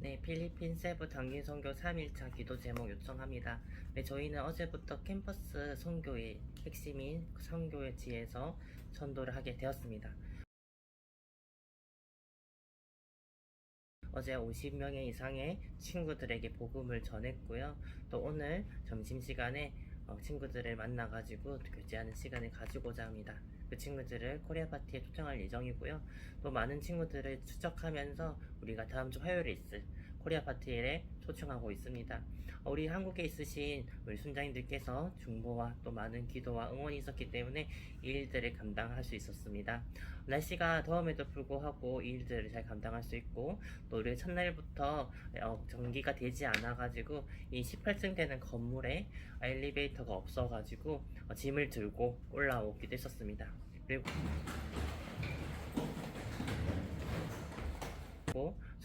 네, 필리핀 세부 단기 선교 3일차 기도 제목 요청합니다. 네, 저희는 어제부터 캠퍼스 선교의 핵심인 선교의 지에서 전도를 하게 되었습니다. 어제 50명의 이상의 친구들에게 복음을 전했고요. 또 오늘 점심시간에 어, 친구들을 만나가지고 교제하는 시간을 가지고자 합니다. 그 친구들을 코리아 파티에 초청할 예정이고요. 또 많은 친구들을 추적하면서 우리가 다음 주 화요일에 있을 코리아 파티에 초청하고 있습니다. 어, 우리 한국에 있으신 우리 순장님들께서 중보와 또 많은 기도와 응원이 있었기 때문에 이 일들을 감당할 수 있었습니다. 날씨가 더움에도 불구하고 이 일들을 잘 감당할 수 있고 또 우리 첫날부터 어, 전기가 되지 않아가지고 이 18층 되는 건물에 엘리베이터가 없어가지고 어, 짐을 들고 올라오기도 했었습니다. 그리고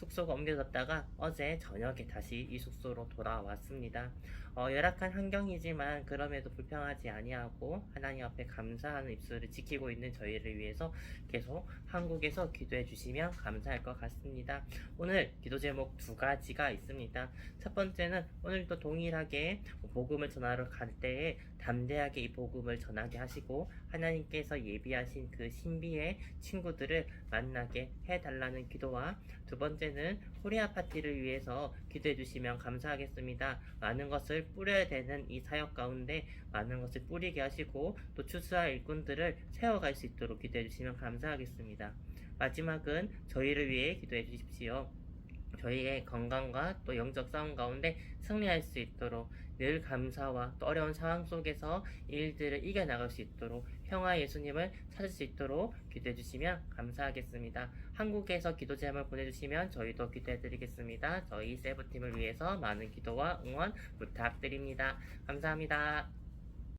숙소가 옮겨졌다가 어제 저녁에 다시 이 숙소로 돌아왔습니다. 어, 열악한 환경이지만 그럼에도 불평하지 아니하고 하나님 앞에 감사하는 입술을 지키고 있는 저희를 위해서 계속 한국에서 기도해 주시면 감사할 것 같습니다. 오늘 기도 제목 두 가지가 있습니다. 첫 번째는 오늘도 동일하게 복음을 전하러 갈 때에 담대하게 이 복음을 전하게 하시고 하나님께서 예비하신 그 신비의 친구들을 만나게 해달라는 기도와 두 번째는 코리아 파티를 위해서 기도해 주시면 감사하겠습니다. 많은 것을 뿌려야 되는 이 사역 가운데 많은 것을 뿌리게 하시고 또 추수할 일꾼들을 세워갈 수 있도록 기도해 주시면 감사하겠습니다. 마지막은 저희를 위해 기도해 주십시오. 저희의 건강과 또 영적 싸움 가운데 승리할 수 있도록 늘 감사와 또 어려운 상황 속에서 일들을 이겨나갈 수 있도록 평화 예수님을 찾을 수 있도록 기도해 주시면 감사하겠습니다. 한국에서 기도 제목을 보내주시면 저희도 기도해 드리겠습니다. 저희 세부팀을 위해서 많은 기도와 응원 부탁드립니다. 감사합니다.